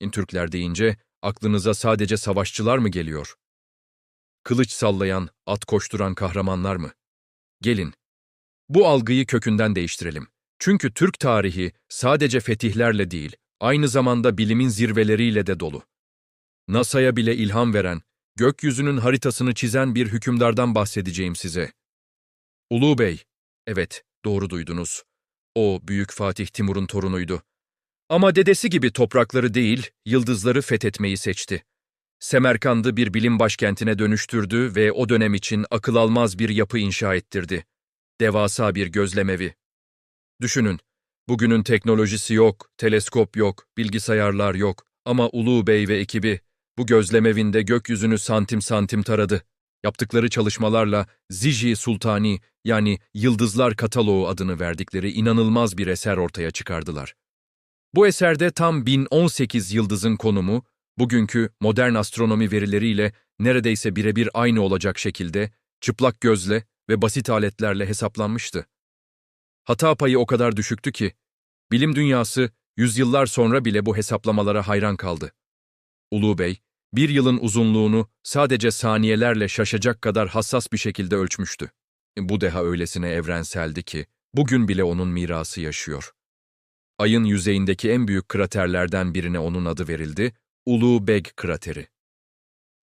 Türkler deyince aklınıza sadece savaşçılar mı geliyor? Kılıç sallayan, at koşturan kahramanlar mı? Gelin. Bu algıyı kökünden değiştirelim. Çünkü Türk tarihi sadece fetihlerle değil, aynı zamanda bilimin zirveleriyle de dolu. NASA'ya bile ilham veren, gökyüzünün haritasını çizen bir hükümdardan bahsedeceğim size. Ulu Bey, evet doğru duydunuz. O büyük Fatih Timur'un torunuydu. Ama dedesi gibi toprakları değil, yıldızları fethetmeyi seçti. Semerkand'ı bir bilim başkentine dönüştürdü ve o dönem için akıl almaz bir yapı inşa ettirdi. Devasa bir gözlemevi. Düşünün, bugünün teknolojisi yok, teleskop yok, bilgisayarlar yok ama Ulu Bey ve ekibi bu gözlemevinde gökyüzünü santim santim taradı. Yaptıkları çalışmalarla Ziji Sultani yani Yıldızlar Kataloğu adını verdikleri inanılmaz bir eser ortaya çıkardılar. Bu eserde tam 1018 yıldızın konumu, bugünkü modern astronomi verileriyle neredeyse birebir aynı olacak şekilde çıplak gözle ve basit aletlerle hesaplanmıştı. Hata payı o kadar düşüktü ki, bilim dünyası yüzyıllar sonra bile bu hesaplamalara hayran kaldı. Ulu Bey, bir yılın uzunluğunu sadece saniyelerle şaşacak kadar hassas bir şekilde ölçmüştü. Bu deha öylesine evrenseldi ki, bugün bile onun mirası yaşıyor. Ayın yüzeyindeki en büyük kraterlerden birine onun adı verildi, Ulu Beg krateri.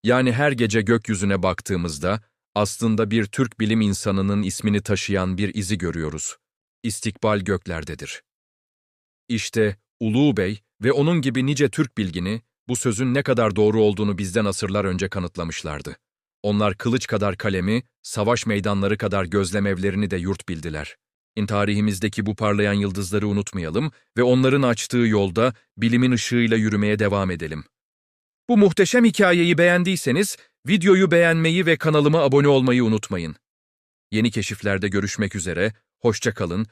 Yani her gece gökyüzüne baktığımızda aslında bir Türk bilim insanının ismini taşıyan bir izi görüyoruz. İstikbal göklerdedir. İşte Ulu Bey ve onun gibi nice Türk bilgini bu sözün ne kadar doğru olduğunu bizden asırlar önce kanıtlamışlardı. Onlar kılıç kadar kalemi, savaş meydanları kadar gözlemevlerini de yurt bildiler. Tarihimizdeki bu parlayan yıldızları unutmayalım ve onların açtığı yolda bilimin ışığıyla yürümeye devam edelim. Bu muhteşem hikayeyi beğendiyseniz videoyu beğenmeyi ve kanalıma abone olmayı unutmayın. Yeni keşiflerde görüşmek üzere, hoşça kalın,